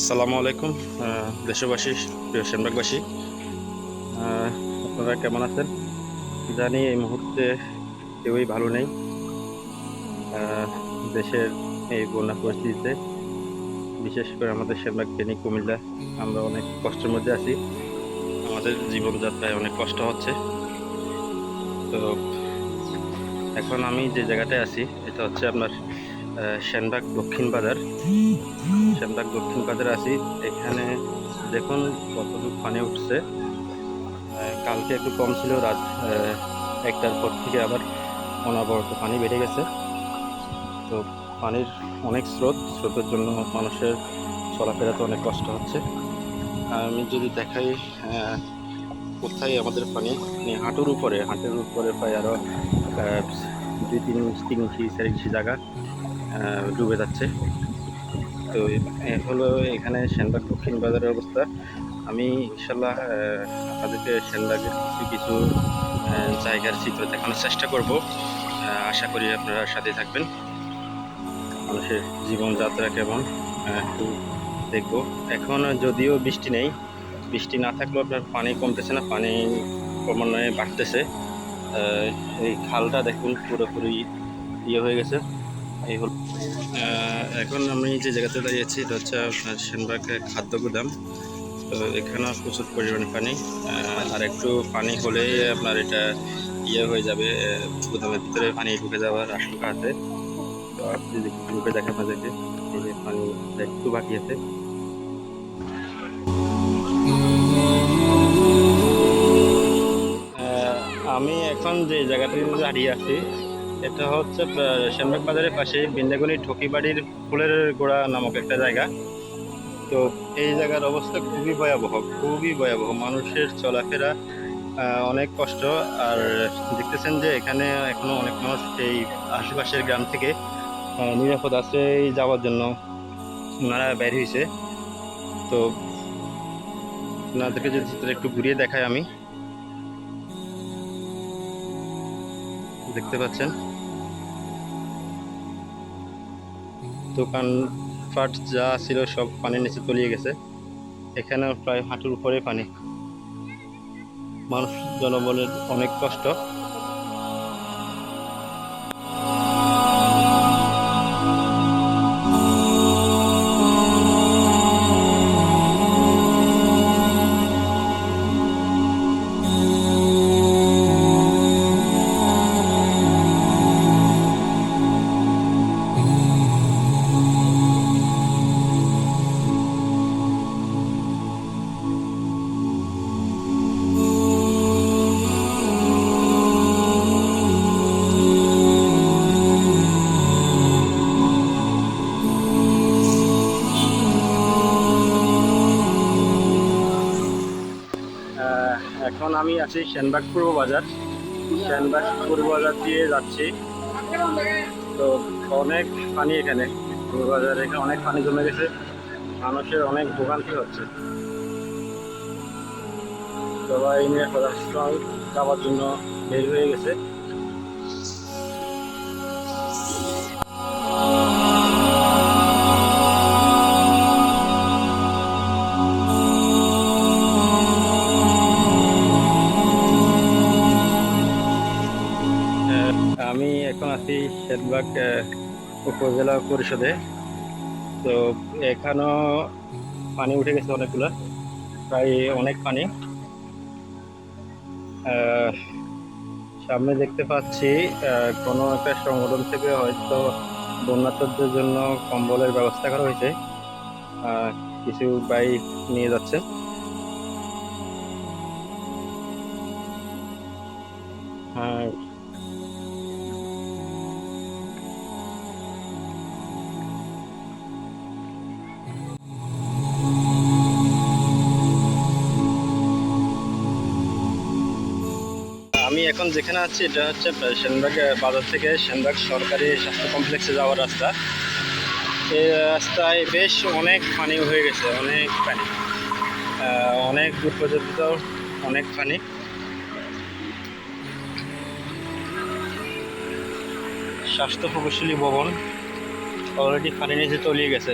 আসসালামু আলাইকুম দেশবাসী, প্রিয় সেনবাগবাসী। আপনারা কেমন আছেন? জানি এই মুহূর্তে কেউই ভালো নেই। দেশের এই বন্যা পরিস্থিতিতে, বিশেষ করে আমাদের সেনবাগ ফেনী কুমিল্লা, আমরা অনেক কষ্টের মধ্যে আছি। আমাদের জীবনযাত্রায় অনেক কষ্ট হচ্ছে। তো এখন আমি যে জায়গাটায় আছি, এটা হচ্ছে আপনার সেনবাগ দক্ষিণ বাজার। শ্যামবাগ দক্ষিণ বাজারে আছি। এখানে দেখুন কতটুকু পানি উঠছে। কালকে একটু কম ছিল, রাত একটার পর থেকে আবার অনাবরত পানি বেড়ে গেছে। তো পানির অনেক স্রোত, স্রোতের জন্য মানুষের চলাফেরাতে অনেক কষ্ট হচ্ছে। আমি যদি দেখাই কোথায় আমাদের পানি? মানে হাঁটুর উপরে হাঁটুর উপরে প্রায় আরও দুই তিন তিন ইঞ্চি, চার ইঞ্চি জায়গা। ডুবে যাচ্ছে। তো হলো এখানে সেনবাগ দক্ষিণ বাজারের অবস্থা। আমি ইনশাল্লাহ আপনাদেরকে সেনবাগের কিছু কিছু জায়গার চিত্র দেখানোর চেষ্টা করব। আশা করি আপনারা সাথে থাকবেন। মানুষের জীবনযাত্রা কেমন একটু দেখব। এখন যদিও বৃষ্টি নেই, বৃষ্টি না থাকলেও আপনার পানি কমতেছে না, পানি ক্রমান্বয়ে বাড়তেছে। এই খালটা দেখুন পুরোপুরি ইয়ে হয়ে গেছে। এই হল এখন আমি যে জায়গাতে দাঁড়িয়েছি, এটা হচ্ছে আপনার সেনবাগ খাদ্য গুদাম। তো এখানেও প্রচুর পরিমাণে পানি। আর একটু পানি হলেই আপনার এটা ইয়ে হয়ে যাবে গুদামের ভিতরে পানি ঢুকে যাওয়ার আশঙ্কা আছে। তো আপনি ঢুকে দেখেন আপনাদেরকে পানি একটু বাকি আছে। আমি এখন যে জায়গাটাতে দাঁড়িয়ে আছি এটা হচ্ছে শ্যামবাগ বাজারের পাশে বিন্দাগুনি ঠকিবাড়ির ফুলের গোড়া নামক একটা জায়গা। তো এই জায়গার অবস্থা খুবই ভয়াবহ খুবই ভয়াবহ। মানুষের চলাফেরা অনেক কষ্ট। আর দেখতেছেন যে এখানে এখনও অনেক মানুষ এই আশেপাশের গ্রাম থেকে নিরাপদ আশ্রয়ে যাওয়ার জন্য ওনারা বের হয়েছে তো ওনাদেরকে যদি একটু ঘুরিয়ে দেখাই আমি। দেখতে পাচ্ছেন? দোকান ফাট যা ছিল সব পানির নিচে তলিয়ে গেছে। এখানে প্রায় হাঁটুর উপরে পানি। মানুষ জনবলের অনেক কষ্ট। আমি আছি শ্যানবাগ পূর্ব বাজার। সেনবাগ পূর্ব বাজার দিয়ে যাচ্ছি। তো অনেক পানি এখানে। পূর্ব বাজারে এখানে অনেক পানি জমে গেছে। মানুষের অনেক ভোগান্তি হচ্ছে। সবাই নিয়ে যাওয়ার জন্য বের হয়ে গেছে। উপজেলা পরিষদে। তো এখানেও পানি উঠে গেছে অনেকগুলো, প্রায় অনেক পানি। সামনে দেখতে পাচ্ছি কোনো একটা সংগঠন থেকে হয়তো বন্যাতদের জন্য কম্বলের ব্যবস্থা করা হয়েছে। কিছু বাইক নিয়ে যাচ্ছে। যেখানে আছি, এটা হচ্ছে সেনবাগ বাজার থেকে সেনবাগ সরকারি স্বাস্থ্য কমপ্লেক্সে যাওয়ার রাস্তা। এই রাস্তায় বেশ অনেক পানি হয়ে গেছে, অনেক পানি। অনেক দূর পর্যন্ত অনেক পানি। স্বাস্থ্য প্রকৌশলী ভবন অলরেডি পানি নিচে তলিয়ে গেছে।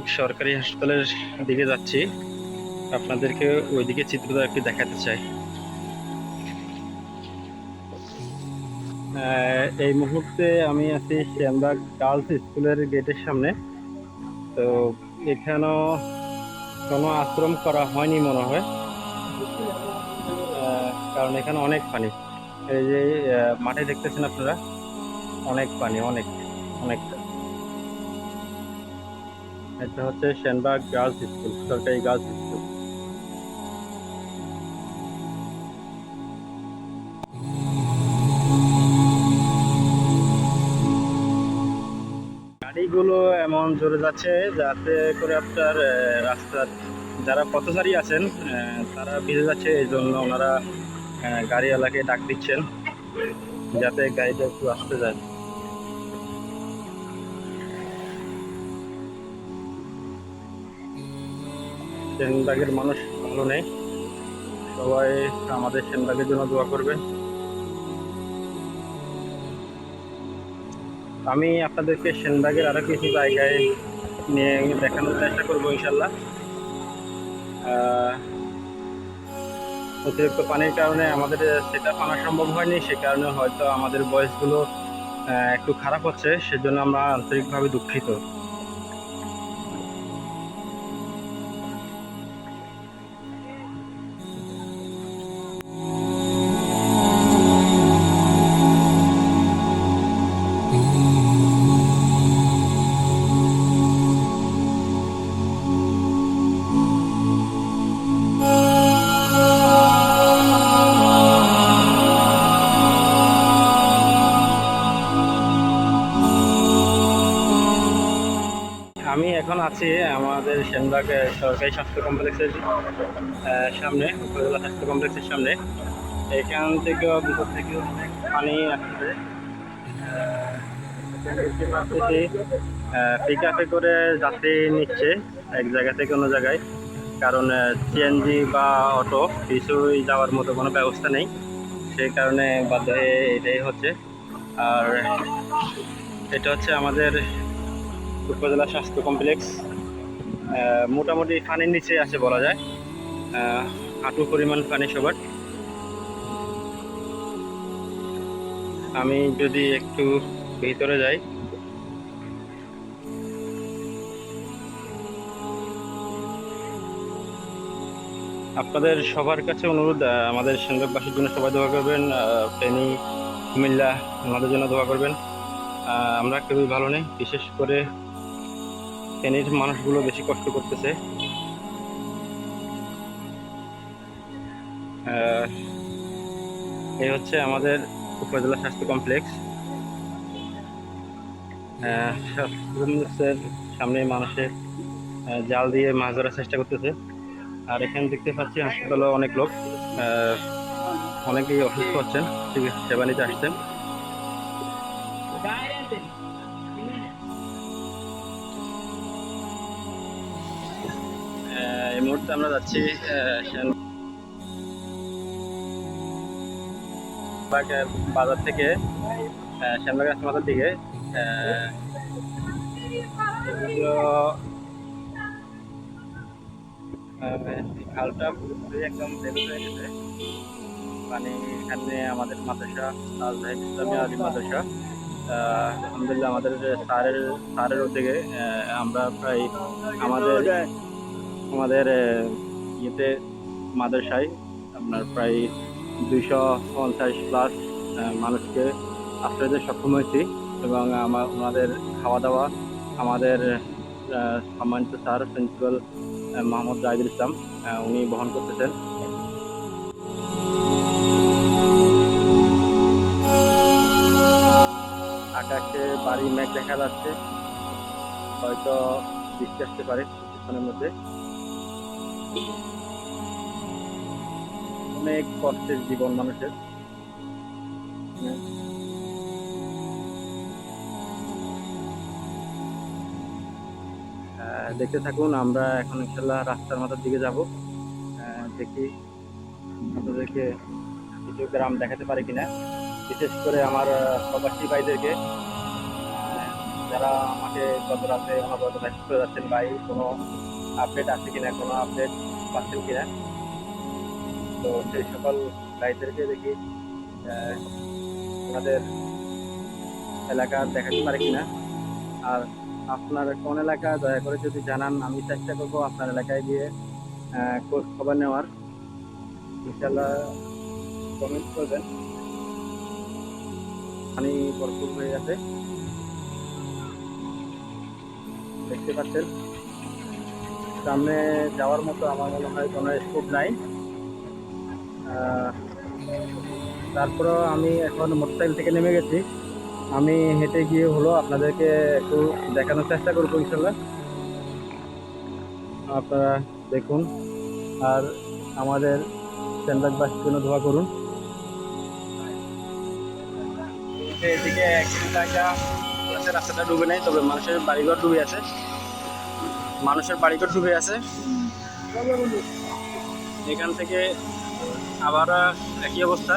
সেনবাগ সরকারি হাসপাতালের দিকে যাচ্ছি। আপনাদেরকে ওইদিকে চিত্রটা একটু দেখাতে চাই। এই মুহূর্তে আমি আছি শ্যামবাগ গার্লস স্কুলের গেটের সামনে। তো এখানেও কোনো আশ্রম করা হয়নি মনে হয়। কারণ এখানে অনেক পানি। এই যে মাঠে দেখতেছেন আপনারা? অনেক পানি, অনেক অনেক। এটা হচ্ছে সেনবাগ গার্লস স্কুল, সরকারি গার্লস স্কুল। গাড়িগুলো এমন জোরে যাচ্ছে যাতে করে আপনার রাস্তার যারা পথচারী আছেন তারা ভিজে যাচ্ছে, এই জন্য ওনারা গাড়িওয়ালাকে ডাক দিচ্ছেন, যাতে গাড়িটা একটু আসতে যায়। সেনবাগের মানুষ ভালো নেই। সবাই আমাদের সেনবাগের জন্য দোয়া করবেন। আমি আপনাদেরকে সেনবাগের আরও কিছু জায়গায় নিয়ে দেখানোর চেষ্টা করব ইনশাল্লাহ। অতিরিক্ত পানির কারণে আমাদের সেটা পানা সম্ভব হয়নি, সে কারণে হয়তো আমাদের বয়সগুলো একটু খারাপ হচ্ছে, সেজন্য আমরা আন্তরিকভাবে দুঃখিত। আমাদের সেনবাগ সরকারি স্বাস্থ্য কমপ্লেক্সের সামনে, উপজেলা স্বাস্থ্য কমপ্লেক্সের সামনে। এখান থেকেও ভিতর থেকে অনেক পানি আসছে। পিক করে যাত্রী নিচ্ছে এক জায়গা থেকে অন্য জায়গায়। কারণ সিএনজি বা অটো কিছুই যাওয়ার মতো কোনো ব্যবস্থা নেই। সেই কারণে বাধ্য হয়ে এটাই হচ্ছে। আর এটা হচ্ছে আমাদের উপজেলা স্বাস্থ্য কমপ্লেক্স। মোটামুটি পানির নিচে আছে বলা যায়। হাঁটু পরিমাণ পানি সবার। আমি যদি একটু ভিতরে যাই। আপনাদের সবার কাছে অনুরোধ আমাদের সেনবাগবাসীর জন্য সবাই দোয়া করবেন ফেনী, কুমিল্লা আমাদের জন্য দোয়া করবেন। আমরা কেউই ভালো নেই, বিশেষ করে ফেনীর মানুষগুলো বেশি কষ্ট করতেছে। এই হচ্ছে আমাদের উপজেলা স্বাস্থ্য কমপ্লেক্স। কমপ্লেক্সের সামনে মানুষের জাল দিয়ে মাছ ধরার চেষ্টা করতেছে। আর এখানে দেখতে পাচ্ছি হাসপাতালে অনেক লোক। অনেকেই অসুস্থ হচ্ছেন সেবা নিতে আসছেন। মুহূর্তে আমরা যাচ্ছি বাজার থেকে সেনবাগ হাসপাতালের দিকে খালটা পুরোপুরি একদম লেভেল হয়ে গেছে। মানে এখানে আমাদের মাদ্রাসা, আল জাহিদ ইসলামী আলী মাদ্রাসা। আলহামদুলিল্লাহ আমাদের স্যারের স্যারের উদ্যোগে আমরা প্রায় আমাদের আমাদের ইয়েতে মাদ্রাসায় আপনার প্রায় দুইশো পঞ্চাশ প্লাস মানুষকে আশ্রয় দিতে সক্ষম হয়েছি এবং আমার ওনাদের খাওয়া দাওয়া আমাদের সম্মানিত স্যার, প্রিন্সিপাল মোহাম্মদ জাহিদুল ইসলাম উনি বহন করতেছেন। আকাশে বাড়ি মেঘ দেখা যাচ্ছে, হয়তো বৃষ্টি আসতে পারে কিছুক্ষণের মধ্যে। অনেক কষ্টের জীবন মানুষের। আহ, দেখতে থাকুন আমরা এখন ইনশাল্লাহ রাস্তার মাথার দিকে যাব। দেখি আপনাদেরকে কিছু গ্রাম দেখাতে পারি কিনা। বিশেষ করে আমার প্রবাসী ভাইদেরকে। যারা আমাকে গত রাতে অনবরত মেসেজ করে যাচ্ছেন ভাই কোনো আপডেট আছে কিনা, কোনো আপডেট পাচ্ছেন কিনা? তো সেই সকল ভাইদেরকে দেখি আমাদের এলাকা দেখাতে পারে কিনা। আর আপনার কোন এলাকা, দয়া করে যদি জানান, আমি চেষ্টা করব আপনার এলাকায় গিয়ে খোঁজ খবর নেওয়ার। ইনশাল্লাহ কমেন্ট করবেন। পানি ভরপুর হয়ে গেছে দেখতে পাচ্ছেন। সামনে যাওয়ার মতো আমার মনে হয় কোনো স্কোপ নাই। তারপরও আমি এখন মোটরসাইকেল থেকে নেমে গেছি। আমি হেঁটে গিয়ে হলো আপনাদেরকে একটু দেখানোর চেষ্টা করব ইনশাল্লাহ। আপনারা দেখুন আর আমাদের সেন্ট্রাকবাসীর জন্য দোয়া করুন। এদিকে এক কিলোমিটার রাস্তাটা ডুবে নেই, তবে মানুষের বাড়িঘর ডুবে আছে। মানুষের বাড়িঘর ডুবে আছে এখান থেকে আবার একই অবস্থা।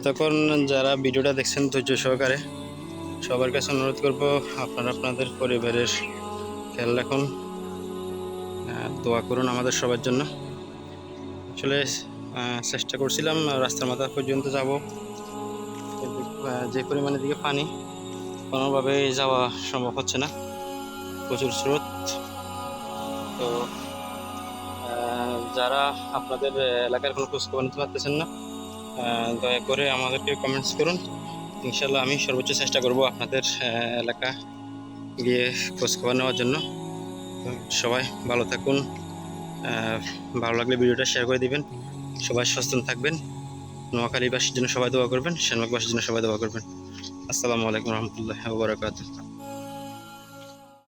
এতক্ষণ যারা ভিডিওটা দেখছেন ধৈর্য সহকারে সবার কাছে অনুরোধ করব, আপনারা আপনাদের পরিবারের খেয়াল রাখুন দোয়া করুন আমাদের সবার জন্য। আসলে চেষ্টা করছিলাম, রাস্তার মাথা পর্যন্ত যাব। যে পরিমাণে দিকে পানি, কোনোভাবে যাওয়া সম্ভব হচ্ছে না। প্রচুর স্রোত। তো যারা আপনাদের এলাকার কোনো খোঁজখবর নিতে পারতেছেন না দয়া করে আমাদেরকে কমেন্টস করুন। ইনশাল্লাহ আমি সর্বোচ্চ চেষ্টা করব আপনাদের এলাকা গিয়ে খোঁজখবর নেওয়ার জন্য। সবাই ভালো থাকুন। ভালো লাগলে ভিডিওটা শেয়ার করে দিবেন। সবাই সচেতন থাকবেন। নোয়াখালীবাসীর জন্য সবাই দোয়া করবেন। শ্যানবাগবাসীর জন্য সবাই দোয়া করবেন। আসসালামু আলাইকুম রহমতুল্লাহ বরাকাতুহ।